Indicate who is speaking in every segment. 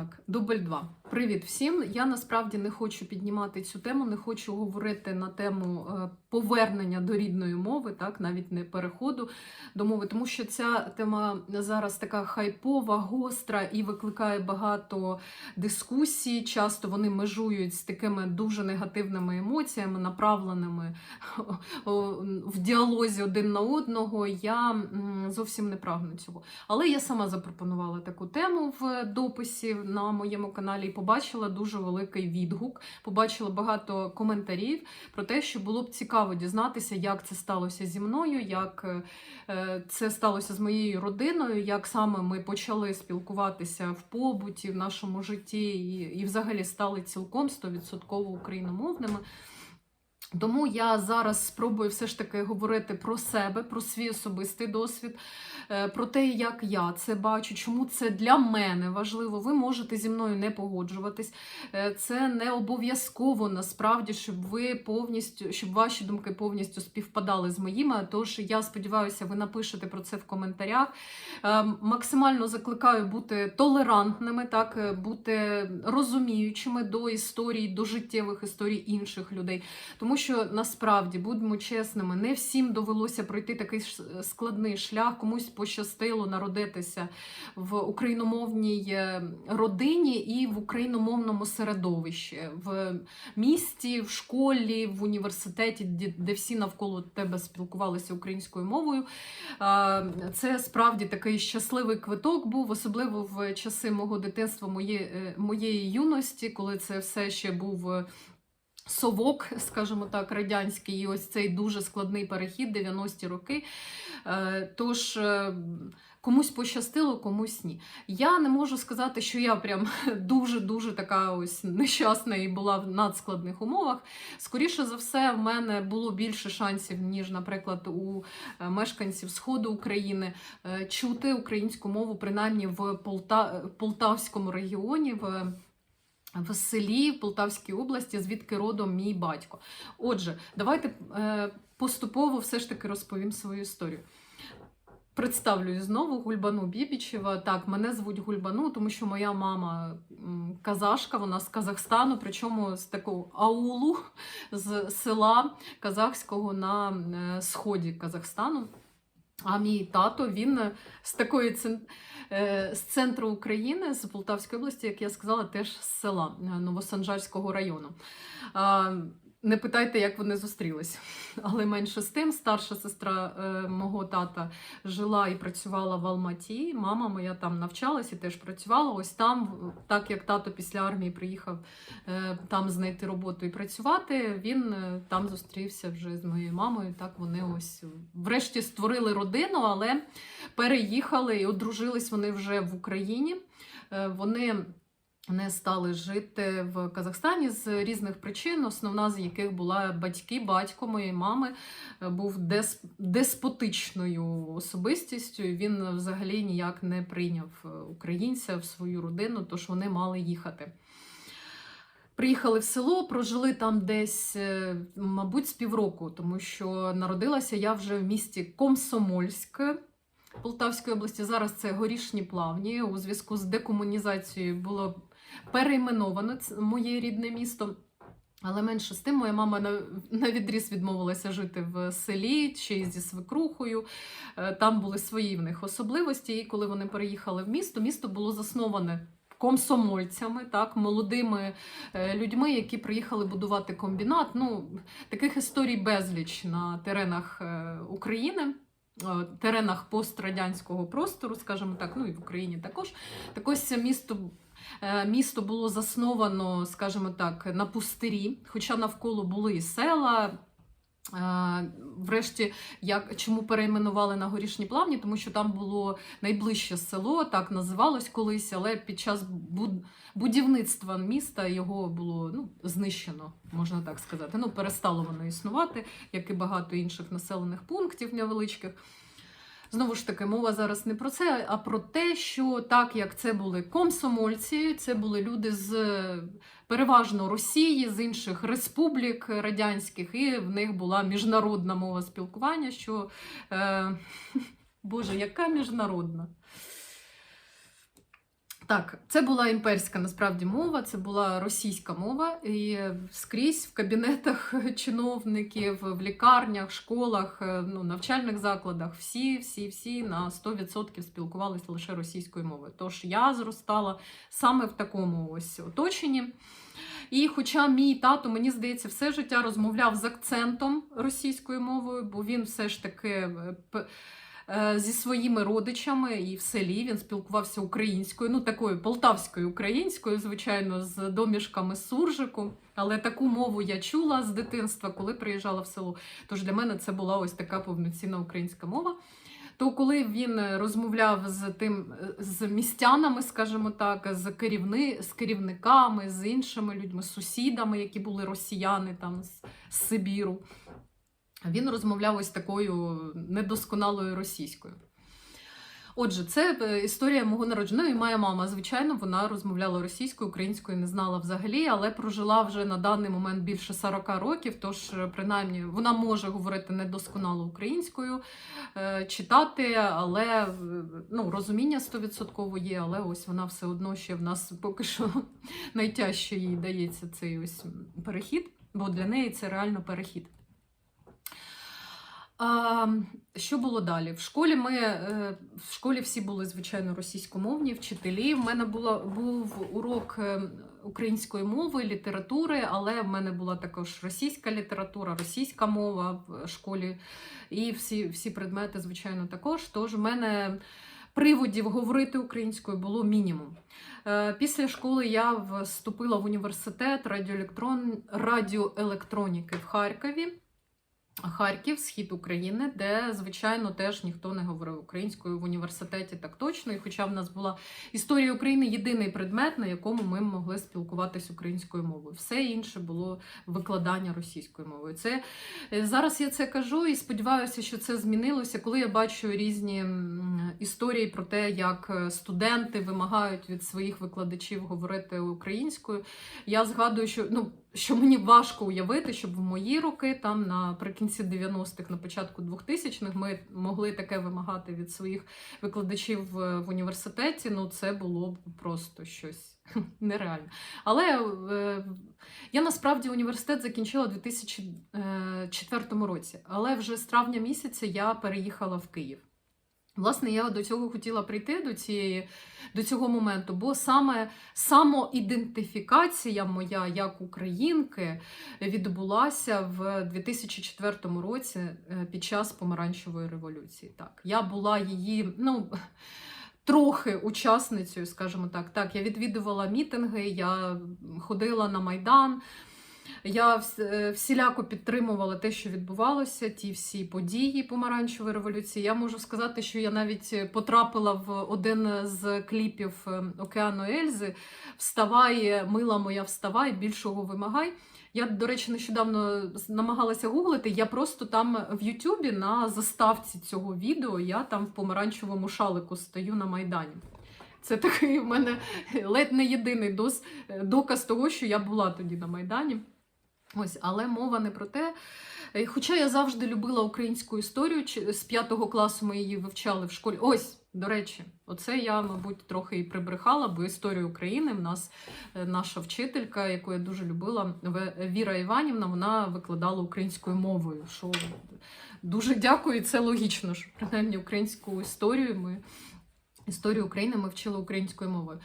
Speaker 1: Так, дубль два. Привіт всім. Я насправді не хочу піднімати цю тему, не хочу говорити на тему е, повернення до рідної мови, так навіть не переходу до мови, тому що ця тема зараз така хайпова, гостра і викликає багато дискусій. Часто вони межують з такими дуже негативними емоціями, направленими в діалозі один на одного. Я зовсім не прагну цього. Але я сама запропонувала таку тему в дописі на моєму каналі побачила дуже великий відгук. Побачила багато коментарів про те, що було б цікаво дізнатися, як це сталося зі мною, як е, це сталося з моєю родиною, як саме ми почали спілкуватися в побуті, в нашому житті, і, і взагалі стали цілком 100% україномовними. Тому я зараз спробую все ж таки говорити про себе, про свій особистий досвід, е, про те, як я це бачу, чому це для мене важливо. Ви можете зі мною не погоджуватись. Е, Це не обов'язково насправді, щоб ви повністю, щоб ваші думки повністю співпадали з моїми. Тож я сподіваюся, ви напишете про це в коментарях. Е, Максимально закликаю бути толерантними, так бути розуміючими до історій, до життєвих історій інших людей. Тому що насправді, будьмо чесними, не всім довелося пройти такий складний шлях, комусь пощастило народитися в україномовній е, родині і в україномовному середовищі, в місті, в школі, в університеті, де, всі навколо тебе спілкувалися українською мовою. Це справді такий щасливий квиток був, особливо в часи мого дитинства, е, моєї юності, коли це все ще був. Совок, скажімо так, радянський, і ось цей дуже складний перехід, 90-ті роки. Е, Тож е, комусь пощастило, комусь ні. Я не можу сказати, що я прям дуже-дуже така ось нещасна і була в надскладних умовах. Скоріше за все, в мене було більше шансів, ніж, наприклад, у е, мешканців Сходу України чути українську мову, принаймні в Полта... Полтавському регіоні. в в селі в Полтавській області, звідки родом мій батько. Отже, давайте е, поступово все ж таки розповім свою історію. Представлюю знову Гульбану Бібічева. Так, мене звуть Гульбану, тому що моя мама казашка, вона з Казахстану, причому з такого аулу, з села казахського на е, сході Казахстану. А мій тато він е, з такої е, з центру України, з Полтавської області, як я сказала, теж з села е, Новосанжарського району. Не питайте, як вони зустрілись. Але менше з тим, старша сестра е, мого тата жила і працювала в Алматі. Мама моя там навчалась і теж працювала. Ось там, так як тато після армії приїхав е, там знайти роботу і працювати, він е, там зустрівся вже з моєю мамою. Так вони ось врешті створили родину, але переїхали і одружились вони вже в Україні. Е, Вони не стали жити в Казахстані з різних причин, основна з яких була батьки, батько моєї мами е, був деспотичною особистістю. Він взагалі ніяк не прийняв е, українця в свою родину, тож вони мали їхати. Приїхали в село, прожили там десь, е, мабуть, з півроку, тому що народилася я вже в місті Комсомольськ Полтавської області. Зараз це горішні плавні. У зв'язку з декомунізацією було перейменовано моє рідне місто. Але менше з тим, моя мама на, відріз відмовилася жити в селі чи зі свекрухою. Е, Там були свої в них особливості. І коли вони переїхали в місто, місто було засноване комсомольцями, так, молодими е, людьми, які приїхали будувати комбінат. Ну, таких історій безліч на теренах е, України. Теренах пострадянського простору, скажімо так, ну і в Україні також. Так ось місто Місто було засновано, скажімо так, на пустирі, хоча навколо були і села. Е, Врешті, як чому перейменували на горішні плавні, тому що там було найближче село, так називалось колись, але під час буд- будівництва міста його було ну, знищено, можна так сказати. Ну, перестало воно існувати, як і багато інших населених пунктів невеличких. Знову ж таки, мова зараз не про це, а про те, що так як це були комсомольці, це були люди з е, переважно Росії, з інших республік радянських, і в них була міжнародна мова спілкування. Що е, Боже, яка міжнародна? Так, це була імперська насправді мова, це була російська мова, і скрізь в кабінетах чиновників, в лікарнях, школах, е, ну, навчальних закладах всі, всі, всі на 100% спілкувалися лише російською мовою. Тож я зростала саме в такому ось оточенні. І хоча мій тато, мені здається, все життя розмовляв з акцентом російською мовою, бо він все ж таки е, зі своїми родичами і в селі він спілкувався українською, ну такою полтавською українською, звичайно, з домішками суржику. Але таку мову я чула з дитинства, коли приїжджала в село. Тож для мене це була ось така повноцінна українська мова. То коли він е, розмовляв з тим е, з містянами, скажімо так, з керівни, з керівниками, з іншими людьми, з сусідами, які були росіяни там з Сибіру, він розмовляв ось такою недосконалою російською. Отже, це е, історія мого народження. Ну і моя мама, звичайно, вона розмовляла російською, українською не знала взагалі, але прожила вже на даний момент більше 40 років. Тож, е, принаймні, вона може говорити недосконало українською, е, читати, але ну, розуміння 100% є, але ось вона все одно ще в нас поки що найтяжче їй дається цей ось перехід, бо для неї це реально перехід. А, що було далі? В школі ми е, в школі всі були звичайно російськомовні вчителі. В мене була був урок е, української мови, літератури, але в мене була також російська література, російська мова в школі, і всі, всі предмети, звичайно, також. Тож в мене приводів говорити українською було мінімум. Е, Після школи я вступила в університет радіоелектрон... радіоелектроніки в Харкові. Харків, схід України, де, звичайно, теж ніхто не говорив українською в університеті так точно. І хоча в нас була історія України єдиний предмет, на якому ми могли спілкуватися українською мовою. Все інше було викладання російською мовою. Це е, зараз я це кажу і сподіваюся, що це змінилося, коли я бачу різні історії про те, як е, студенти вимагають від своїх викладачів говорити українською. Я згадую, що ну що мені важко уявити, щоб в мої роки, там наприкінці 90-х, на початку 2000-х, ми могли таке вимагати від своїх викладачів в, в університеті. Ну, це було б просто щось нереально. Але е, я насправді університет закінчила у 2004 році, але вже з травня місяця я переїхала в Київ. Власне, я до цього хотіла прийти до цієї до цього моменту, бо саме самоідентифікація моя як українки відбулася в 2004 році е, під час помаранчевої революції. Так, я була її, ну. Трохи учасницею, скажімо так. Так, я відвідувала мітинги, я ходила на Майдан. Я е, всіляко підтримувала те, що відбувалося, ті всі події помаранчевої революції. Я можу сказати, що я навіть потрапила в один з кліпів е, Океану Ельзи Вставай, мила моя, вставай, більшого вимагай. Я, до речі, нещодавно намагалася гуглити. Я просто там в Ютубі на заставці цього відео я там в помаранчевому шалику стою на Майдані. Це такий в мене ледь не єдиний доказ того, що я була тоді на Майдані. Ось, але мова не про те. Е, Хоча я завжди любила українську історію, з п'ятого класу ми її вивчали в школі. Ось, до речі, оце я, мабуть, трохи і прибрехала, бо історію України в нас е, наша вчителька, яку я дуже любила, Віра Іванівна, вона викладала українською мовою. Що дуже дякую, і це логічно, що принаймні українську історію ми. Історію України ми вчили українською мовою.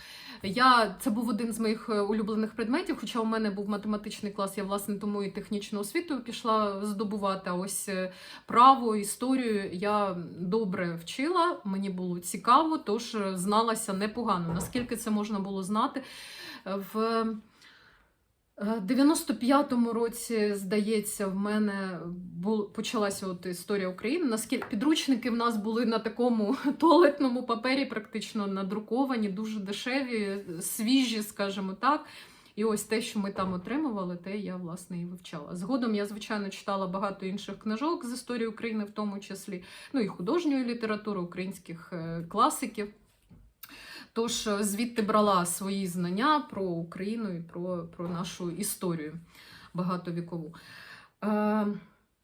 Speaker 1: Я це був один з моїх е, улюблених предметів. Хоча у мене був математичний клас, я власне тому і технічну освіту пішла здобувати. А ось е, право, історію я добре вчила. Мені було цікаво, тож е, зналася непогано. Наскільки це можна було знати в. Е, 95-му році, здається, в мене бул, почалася от історія України. Наскільки підручники в нас були на такому туалетному папері, практично надруковані, дуже дешеві, свіжі, скажімо так. І ось те, що ми там отримували, те я власне і вивчала. Згодом я, звичайно, читала багато інших книжок з історії України, в тому числі, ну і художньої літератури, українських е, класиків. Тож е, звідти брала свої знання про Україну і про, про нашу історію багатовікову.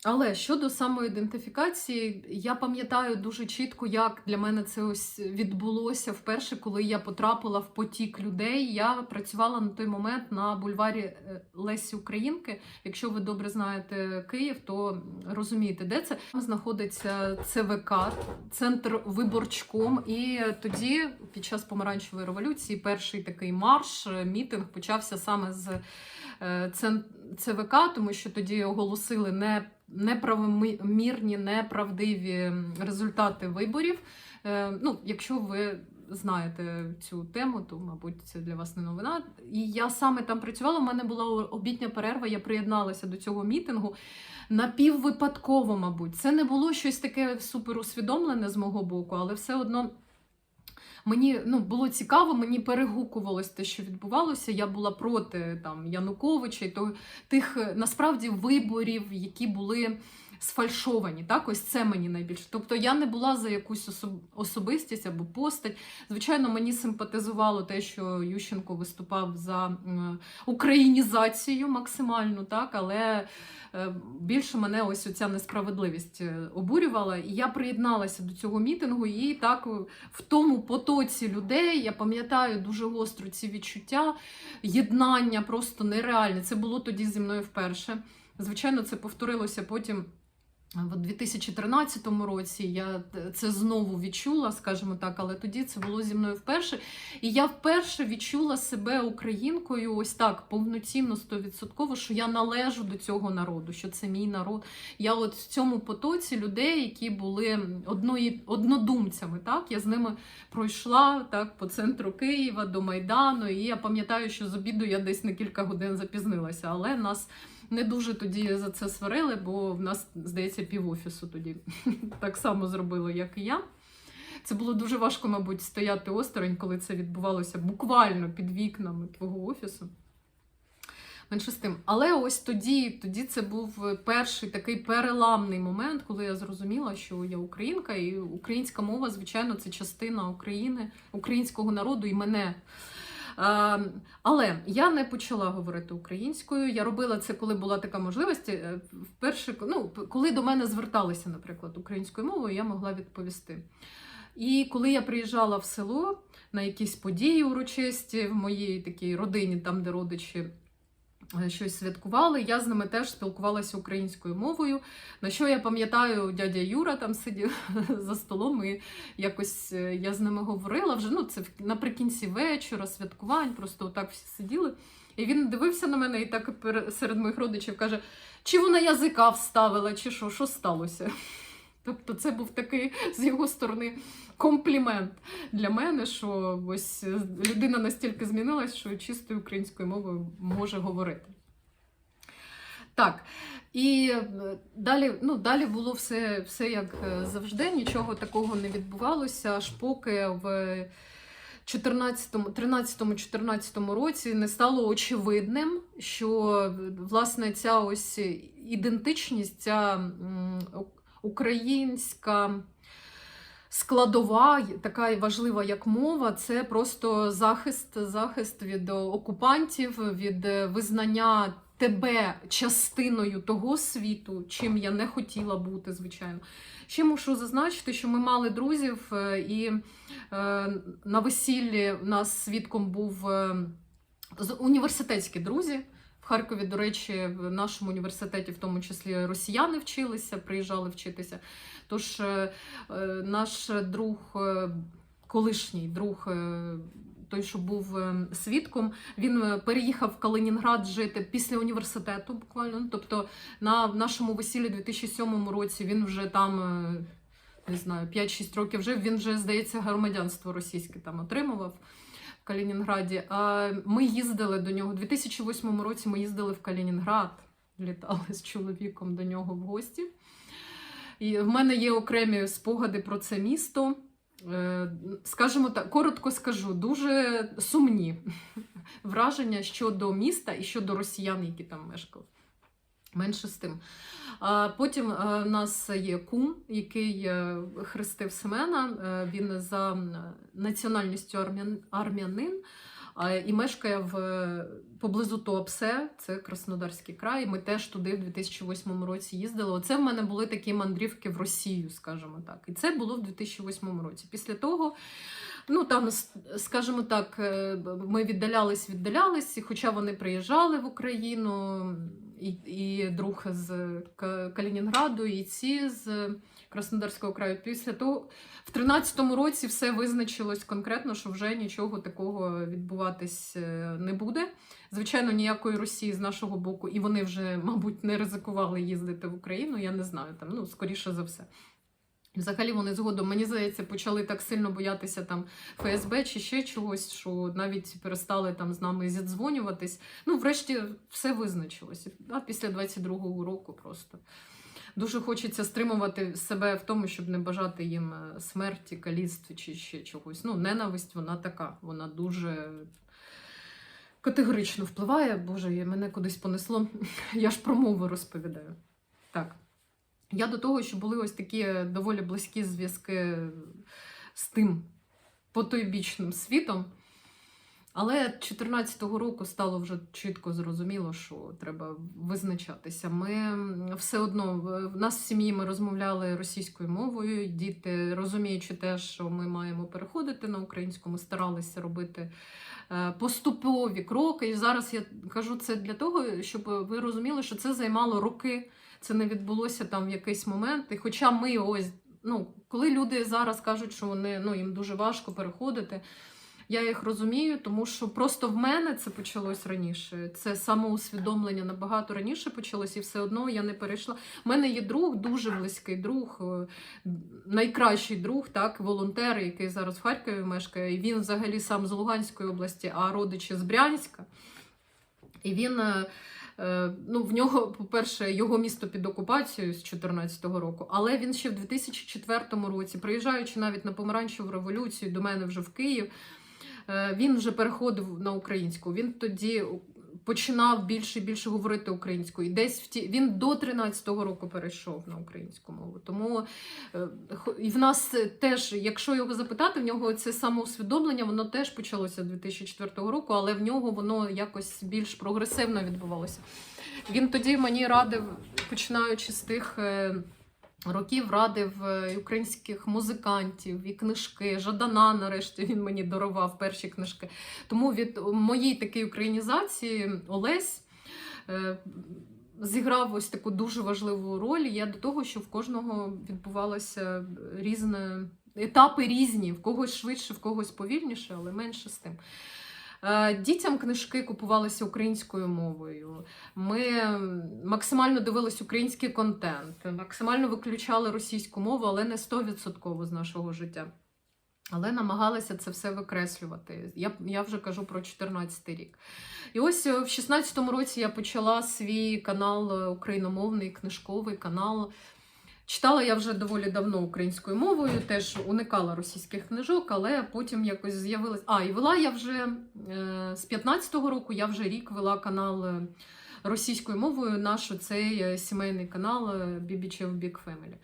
Speaker 1: Але щодо самоідентифікації, я пам'ятаю дуже чітко, як для мене це ось відбулося вперше, коли я потрапила в потік людей. Я працювала на той момент на бульварі е, Лесі Українки. Якщо ви добре знаєте Київ, то розумієте, де це Там знаходиться ЦВК, центр виборчком. І тоді, під час помаранчевої революції, перший такий марш, е, мітинг почався саме з е, ЦВК, тому що тоді оголосили не неправомірні, неправдиві результати виборів. Е, Ну, якщо ви знаєте цю тему, то мабуть це для вас не новина. І я саме там працювала. У мене була обідня перерва. Я приєдналася до цього мітингу. Напіввипадково, мабуть, це не було щось таке супер усвідомлене з мого боку, але все одно Мені ну, було цікаво, мені перегукувалось те, що відбувалося. Я була проти там, Януковича то, тих насправді виборів, які були сфальшовані. Так, ось це мені найбільше. Тобто я не була за якусь особ- особистість або постать. Звичайно, мені симпатизувало те, що Ющенко виступав за українізацію максимальну, так, але е, більше мене ось оця несправедливість е, обурювала. І я приєдналася до цього мітингу, і так е, в тому потоці людей я пам'ятаю дуже гостро ці відчуття, єднання просто нереальне. Це було тоді зі мною вперше. Звичайно, це повторилося потім. В 2013 році я це знову відчула, скажімо так, але тоді це було зі мною вперше. І я вперше відчула себе українкою, ось так повноцінно, стовідсотково, що я належу до цього народу, що це мій народ. Я от в цьому потоці людей, які були одної, однодумцями, так я з ними пройшла так по центру Києва до Майдану. І я пам'ятаю, що з обіду я десь на кілька годин запізнилася, але нас не дуже тоді за це сварили, бо в нас, здається, півофісу тоді так само зробили, як і я. Це було дуже важко, мабуть, стояти осторонь, коли це відбувалося буквально під вікнами твого офісу. Менше з тим. Але ось тоді, тоді це був перший такий переламний момент, коли я зрозуміла, що я українка, і українська мова, звичайно, це частина України, українського народу і мене. Е, Але я не почала говорити українською. Я робила це, коли була така можливість. Е, Вперше, ну, коли до мене зверталися, наприклад, українською мовою, я могла відповісти. І коли я приїжджала в село на якісь події урочисті в моїй такій родині, там, де родичі щось святкували, я з ними теж спілкувалася українською мовою. На що я пам'ятаю, дядя Юра там сидів за столом, і якось е, я з ними говорила вже. Ну, це наприкінці вечора, святкувань, просто отак всі сиділи. І він дивився на мене і так серед моїх родичів каже: чи вона язика вставила, чи що, що сталося? Тобто це був такий з його сторони комплімент для мене, що ось людина настільки змінилась, що чистою українською мовою може говорити. Так, і е, далі, ну, далі було все, все як е, завжди, нічого такого не відбувалося, аж поки в 13-14 році не стало очевидним, що власне ця ось ідентичність, ця українська складова, така важлива, як мова, це просто захист, захист від окупантів, від визнання тебе частиною того світу, чим я не хотіла бути, звичайно. Ще мушу зазначити, що ми мали друзів, е, і е, на весіллі у нас свідком був е, університетські друзі. Харкові, до речі, в нашому університеті, в тому числі росіяни вчилися, приїжджали вчитися. Тож е, е, наш друг, е, колишній друг, той, що був свідком, він переїхав в Калинінград жити після університету, буквально. Тобто на нашому весіллі 2007 році він вже там. Не знаю, 5-6 років жив. Він вже, здається, громадянство російське там отримував в Калінінграді. Ми їздили до нього у 2008 році. Ми їздили в Калінінград, літали з чоловіком до нього в гості. І в мене є окремі спогади про це місто. Е, Скажімо так, коротко скажу, дуже сумні враження щодо міста і щодо росіян, які там мешкали. Менше з тим. Потім е, в нас є кум, який е, хрестив Семена. Е, Він за національністю армянин, і мешкає в поблизу Туапсе, це Краснодарський край. Ми теж туди в 2008 році їздили. Оце в мене були такі мандрівки в Росію, скажімо так. І це було в 2008 році. Після того, ну там, скажімо так, е, ми віддалялись, віддалялись, і хоча вони приїжджали в Україну, і, і друг з Калінінграду, і ці з Краснодарського краю. Після того, в 13-му році все визначилось конкретно, що вже нічого такого відбуватись е, не буде. Звичайно, ніякої Росії з нашого боку, і вони вже, мабуть, не ризикували їздити в Україну. Я не знаю там, ну скоріше за все. Взагалі вони згодом, мені здається, почали так сильно боятися там ФСБ чи ще чогось, що навіть перестали там з нами зідзвонюватись. Ну, врешті, все визначилось. А після 22-го року просто дуже хочеться стримувати себе в тому, щоб не бажати їм е, смерті, каліцтва чи ще чогось. Ну, ненависть, вона така, вона дуже категорично впливає. Боже, мене кудись понесло. Я ж про мову розповідаю. Так. Я до того, що були ось такі доволі близькі зв'язки з тим потойбічним світом. Але 14-го року стало вже чітко зрозуміло, що треба визначатися. Ми все одно в- в нас в сім'ї ми розмовляли російською мовою. Діти, розуміючи те, що ми маємо переходити на українську, ми старалися робити е, поступові кроки. І зараз я кажу це для того, щоб ви розуміли, що це займало роки. Це не відбулося там в якийсь момент. І хоча ми ось, ну, коли люди зараз кажуть, що вони ну, їм дуже важко переходити. Я їх розумію, тому що просто в мене це почалось раніше. Це самоусвідомлення набагато раніше почалось, і все одно я не перейшла. У мене є друг, дуже близький друг, е, найкращий друг, так, волонтер, який зараз в Харкові мешкає. І він взагалі сам з Луганської області, а родичі з Брянська. І він. е, е, Ну, в нього, по-перше, його місто під окупацією з 2014 року, але він ще в 2004 році, приїжджаючи навіть на помаранчеву революцію до мене вже в Київ, він вже переходив на українську. Він тоді починав більше і більше говорити українською. І десь в ті... він до 13-го року перейшов на українську мову. Тому е, і в нас теж, якщо його запитати, в нього це самоусвідомлення, воно теж почалося 2004 року, але в нього воно якось більш прогресивно відбувалося. Він тоді мені радив, починаючи з тих. Років радив е, українських музикантів і книжки. Жадана, нарешті, він мені дарував перші книжки. Тому від моєї такої українізації Олесь е, зіграв ось таку дуже важливу роль. Я до того, що в кожного відбувалося різне етапи різні, в когось швидше, в когось повільніше, але менше з тим. Е, Дітям книжки купувалися українською мовою. Ми максимально дивились український контент, максимально виключали російську мову, але не 100% з нашого життя. Але намагалися це все викреслювати. Я, я вже кажу про 14 рік. І ось е, в 16-му році я почала свій канал е, україномовний, книжковий канал. Читала я вже доволі давно українською мовою, теж уникала російських книжок, але потім якось з'явилась. А, і вела я вже е, з 15-го року, я вже рік вела канал е, російською мовою, наш цей е, сімейний канал BBCF Big Family.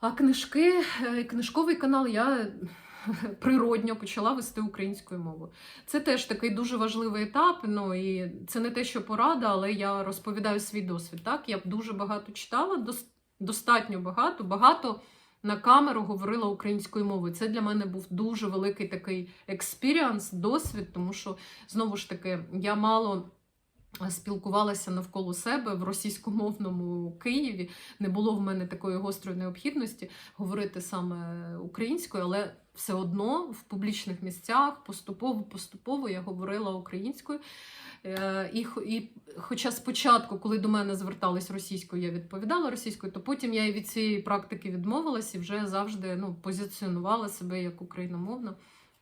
Speaker 1: А книжки, книжковий канал я природньо почала вести українською мовою. Це теж такий дуже важливий етап. Ну і це не те, що порада, але я розповідаю свій досвід. Так, я дуже багато читала, достатньо багато, багато на камеру говорила українською мовою. Це для мене був дуже великий такий експіріанс, досвід, тому що знову ж таки я мало. Спілкувалася навколо себе в російськомовному Києві. Не було в мене такої гострої необхідності говорити саме українською, але все одно в публічних місцях поступово поступово я говорила українською. Е, І, і хоча спочатку, коли до мене звертались російською, я відповідала російською, то потім я і від цієї практики відмовилась і вже завжди ну, позиціонувала себе як україномовна.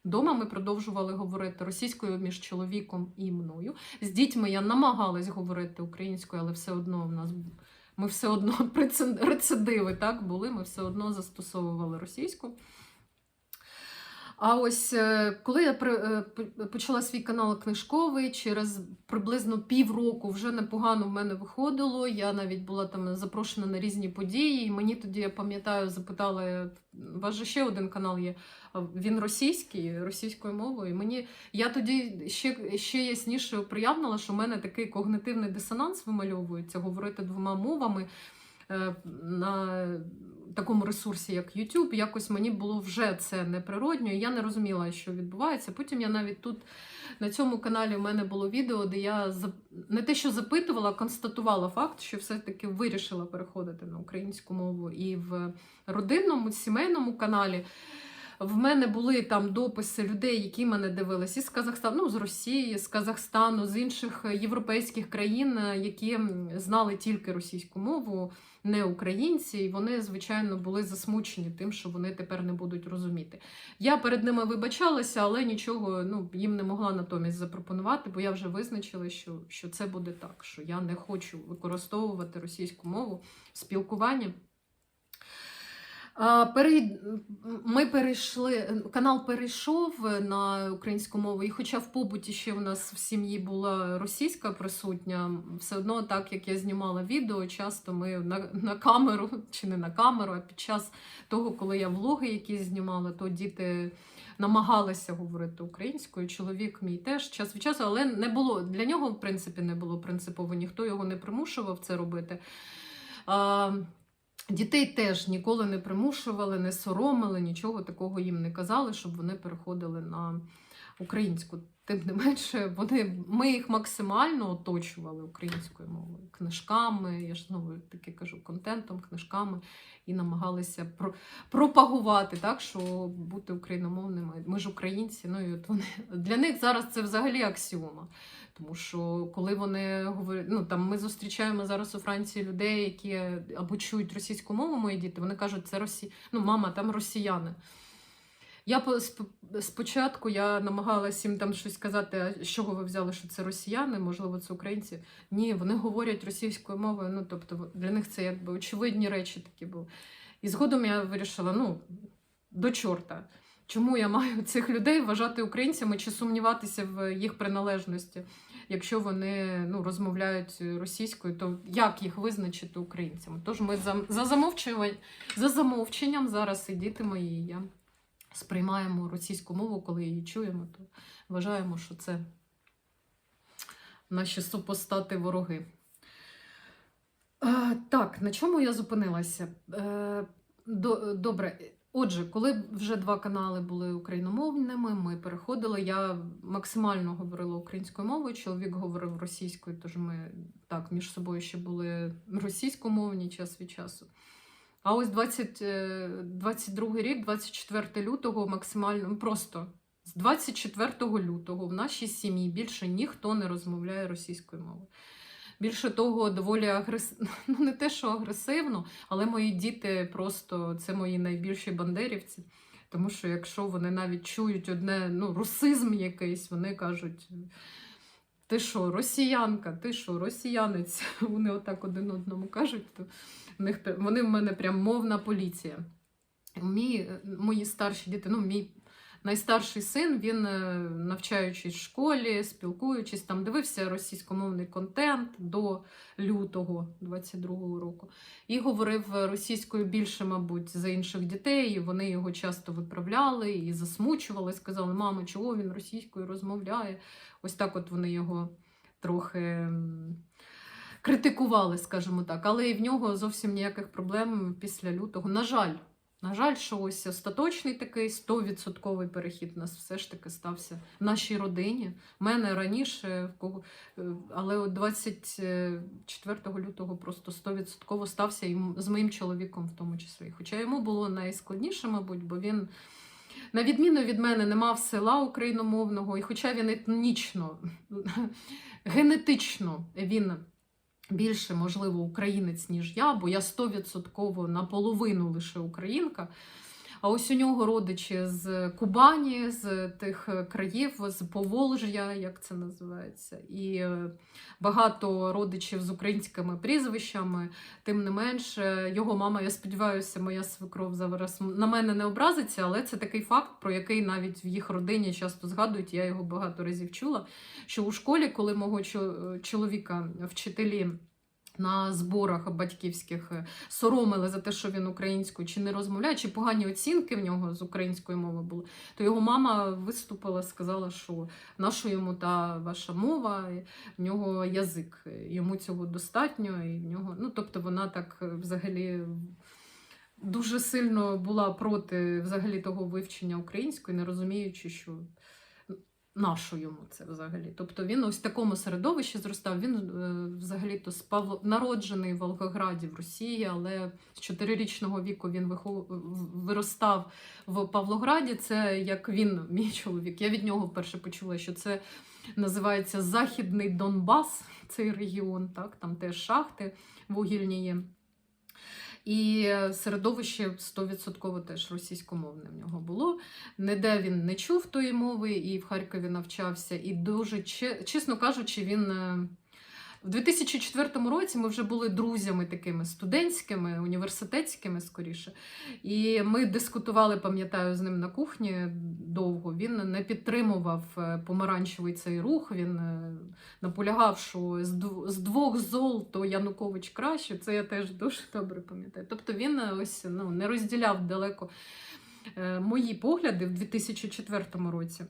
Speaker 1: Дома ми продовжували говорити російською між чоловіком і мною. З дітьми я намагалась говорити українською, але все одно в нас ми все одно рецидиви так були. Ми все одно застосовували російську. А ось е, коли я е, почала свій канал книжковий, через приблизно півроку вже непогано в мене виходило. Я навіть була там запрошена на різні події. І мені тоді, я пам'ятаю, запитали: у вас же ще один канал є. Він російський, російською мовою. І мені я тоді ще, ще ясніше проявила, що в мене такий когнитивний дисонанс вимальовується говорити двома мовами на такому ресурсі, як YouTube. Якось мені було вже це неприродньо, і я не розуміла, що відбувається. Потім я навіть тут на цьому каналі в мене було відео, де я не те, що запитувала, а констатувала факт, що все-таки вирішила переходити на українську мову і в родинному, сімейному каналі. В мене були там дописи людей, які мене дивились із Казахстану, ну, з Росії, з Казахстану, з інших європейських країн, е, які знали тільки російську мову, не українці, і вони, звичайно, були засмучені тим, що вони тепер не будуть розуміти. Я перед ними вибачалася, але нічого ну, їм не могла натомість запропонувати, бо я вже визначила, що, що це буде так, що я не хочу використовувати російську мову в спілкуванні. Ми перейшли, канал перейшов на українську мову, і хоча в побуті ще в нас в сім'ї була російська присутня, все одно, так як я знімала відео, часто ми на, на камеру, чи не на камеру, а під час того, коли я влоги якісь знімала, то діти намагалися говорити українською. Чоловік мій теж час від часу, але не було для нього, в принципі, не було принципово, ніхто його не примушував це робити. Дітей теж ніколи не примушували, не соромили, нічого такого їм не казали, щоб вони переходили на українську. Тим не менше, вони, ми їх максимально оточували українською мовою, книжками, я ж знову таки кажу, контентом, книжками, і намагалися про, пропагувати так, що бути україномовними. Ми ж українці, ну і от вони для них зараз це взагалі аксіома. Тому що коли вони говорять, ну там ми зустрічаємо зараз у Франції людей, які або чують російську мову, мої діти, вони кажуть, це Росі... ну, мама, там росіяни. Я спочатку я намагалася їм там щось казати, з чого ви взяли, що це росіяни, можливо, це українці. Ні, вони говорять російською мовою. Ну, тобто для них це якби очевидні речі такі були. І згодом я вирішила: ну, до чорта. Чому я маю цих людей вважати українцями чи сумніватися в їх приналежності? Якщо вони ну, розмовляють російською, то як їх визначити українцями? Тож ми за, за, замовчувань- за замовченням зараз і діти мої, і я сприймаємо російську мову, коли її чуємо, то вважаємо, що це наші супостати вороги. Е, так, на чому я зупинилася? Е, до, добре. Отже, коли вже два канали були україномовними, ми переходили. Я максимально говорила українською мовою, чоловік говорив російською, тож ми так між собою ще були російськомовні час від часу. А ось 20, е, 22 рік, 24 лютого, максимально ну, просто з 24 лютого в нашій сім'ї більше ніхто не розмовляє російською мовою. Більше того, доволі агресивно, ну не те, що агресивно, але мої діти просто це мої найбільші бандерівці. Тому що якщо вони навіть чують одне ну, русизм якийсь, вони кажуть: ти що, росіянка, ти що, росіянець? Вони отак один одному кажуть, то в них, вони в мене прям мовна поліція. Мій, мої старші діти, ну, мій найстарший син, він, е, навчаючись в школі, спілкуючись, там дивився російськомовний контент до лютого 22-го року. І говорив російською більше, мабуть, за інших дітей. Вони його часто виправляли і засмучували, сказали, мама, чого він російською розмовляє. Ось так от вони його трохи критикували, скажімо так. Але і в нього зовсім ніяких проблем після лютого. На жаль, на жаль, що ось остаточний такий 100% перехід у нас все ж таки стався в нашій родині. У мене раніше, е, але 24 лютого просто 100% стався і з моїм чоловіком в тому числі. Хоча йому було найскладніше, мабуть, бо він. На відміну від мене, не мав села україномовного, і хоча він етнічно, генетично він більше, можливо, українець, ніж я, бо я 100% наполовину лише українка. А ось у нього родичі з Кубані, з тих е, країв, з Поволжя, як це називається, і е, багато родичів з українськими прізвищами. Тим не менше, його мама, я сподіваюся, моя свекров зараз на мене не образиться, але це такий факт, про який навіть в їх родині часто згадують. Я його багато разів чула. Що у школі, коли мого чоловіка вчителі. На зборах батьківських е, соромили за те, що він українською чи не розмовляє, чи погані оцінки в нього з української мови були, то його мама виступила, сказала, що наша йому та ваша мова, в нього язик, йому цього достатньо, і в нього, ну тобто вона так е, взагалі дуже сильно була проти взагалі того вивчення української, не розуміючи, що нащо йому це взагалі. Тобто він ось в такому середовищі зростав. Він е, взагалі-то з Павло... народжений в Волгограді в Росії, але з чотирирічного віку він вихов... виростав в Павлограді. Це як він, мій чоловік. Я від нього вперше почула, що це називається Західний Донбас, цей регіон. Так? Там теж шахти вугільні є. І середовище 100% теж російськомовне в нього було. Ніде він не чув тої мови і в Харкові навчався. І дуже чесно кажучи, він е, в 2004 році ми вже були друзями такими студентськими, університетськими скоріше. І ми дискутували, пам'ятаю, з ним на кухні довго. Він не підтримував е, помаранчевий цей рух. Він е, наполягав, що з двох зол то Янукович краще. Це я теж дуже добре пам'ятаю. Тобто він е, ось ну, не розділяв далеко мої погляди в 2004 році.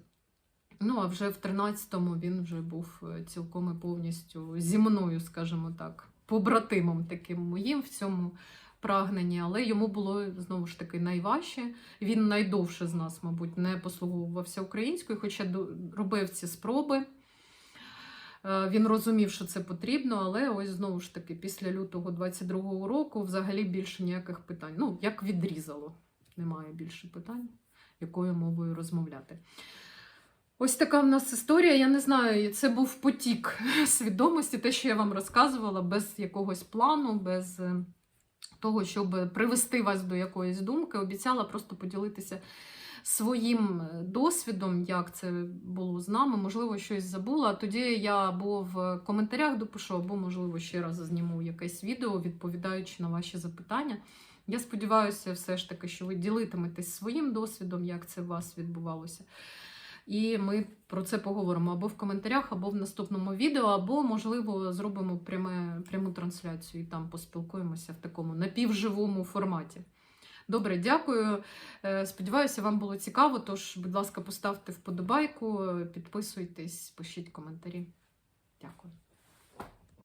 Speaker 1: Ну, а вже в 13-му він вже був е, цілком і повністю зі мною, скажімо так, побратимом таким моїм в цьому прагненні, але йому було знову ж таки найважче. Він найдовше з нас, мабуть, не послуговувався українською, хоча робив ці спроби. Е, Він розумів, що це потрібно, але ось знову ж таки, після лютого 22-го року взагалі більше ніяких питань. Ну, як відрізало, немає більше питань, якою мовою розмовляти. Ось така в нас історія. Я не знаю, це був потік свідомості, те, що я вам розказувала, без якогось плану, без е, того, щоб привести вас до якоїсь думки. Обіцяла просто поділитися своїм е, досвідом, як це було з нами. Можливо, щось забула. Тоді я або в коментарях допишу, або, можливо, ще раз зніму якесь відео, відповідаючи на ваші запитання. Я сподіваюся, все ж таки, що ви ділитиметесь своїм досвідом, як це у вас відбувалося. І ми про це поговоримо або в коментарях, або в наступному відео, або, можливо, зробимо пряме, пряму трансляцію і там поспілкуємося в такому напівживому форматі. Добре, дякую. Е, Сподіваюся, вам було цікаво. Тож, будь ласка, поставте вподобайку, підписуйтесь, пишіть коментарі. Дякую.